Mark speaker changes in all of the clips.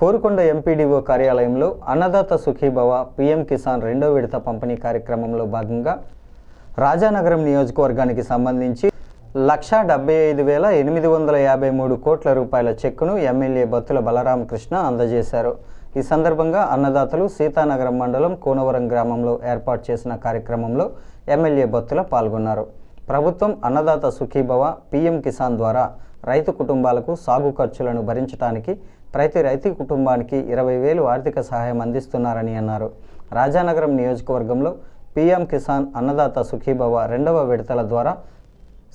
Speaker 1: Korukonda MPDO కార్యాలయంలో Annadata Sukhibhava PM Kisan రెండో విడత పంపిణీ కార్యక్రమంలో భాగంగా రాజానగరం నియోజకవర్గానికి సంబంధించి లక్షా డెబ్బై ఐదు వేల ఎనిమిది వందల యాభై మూడు కోట్ల రూపాయల చెక్కును ఎమ్మెల్యే బత్తుల బలరామకృష్ణ అందజేశారు. ఈ సందర్భంగా అన్నదాతలు సీతానగరం మండలం కోనవరం గ్రామంలో ఏర్పాటు చేసిన కార్యక్రమంలో ఎమ్మెల్యే బత్తుల పాల్గొన్నారు. ప్రభుత్వం అన్నదాత సుఖీభవ పీఎం కిసాన్ ద్వారా రైతు కుటుంబాలకు సాగు ఖర్చులను భరించడానికి ప్రతి రైతు కుటుంబానికి ఇరవై వేలు ఆర్థిక సహాయం అందిస్తున్నారని అన్నారు. రాజానగరం నియోజకవర్గంలో పీఎం కిసాన్ అన్నదాత సుఖీభవ రెండవ విడతల ద్వారా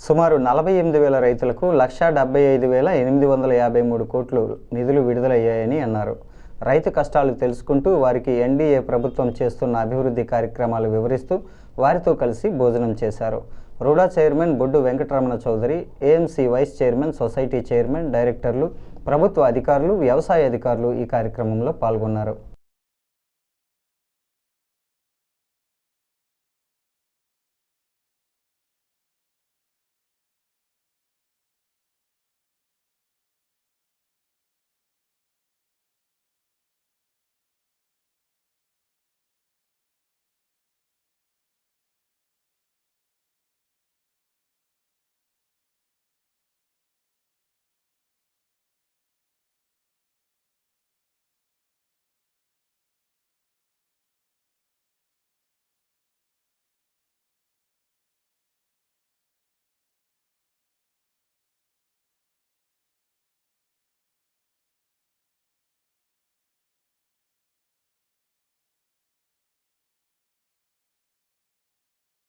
Speaker 1: సుమారు నలభై ఎనిమిది వేల రైతులకు లక్షా డెబ్బై ఐదు వేల ఎనిమిది వందల యాభై మూడు కోట్లు నిధులు విడుదలయ్యాయని అన్నారు. రైతు కష్టాలు తెలుసుకుంటూ వారికి ఎన్డీఏ ప్రభుత్వం చేస్తున్న అభివృద్ధి కార్యక్రమాలు వివరిస్తూ వారితో కలిసి భోజనం చేశారు. RUDA chairman Boddu Venkataramana Chowdary AMC vice chairman society chairman డైరెక్టర్లు ప్రభుత్వ అధికారులు వ్యవసాయ అధికారులు ఈ కార్యక్రమంలో పాల్గొన్నారు.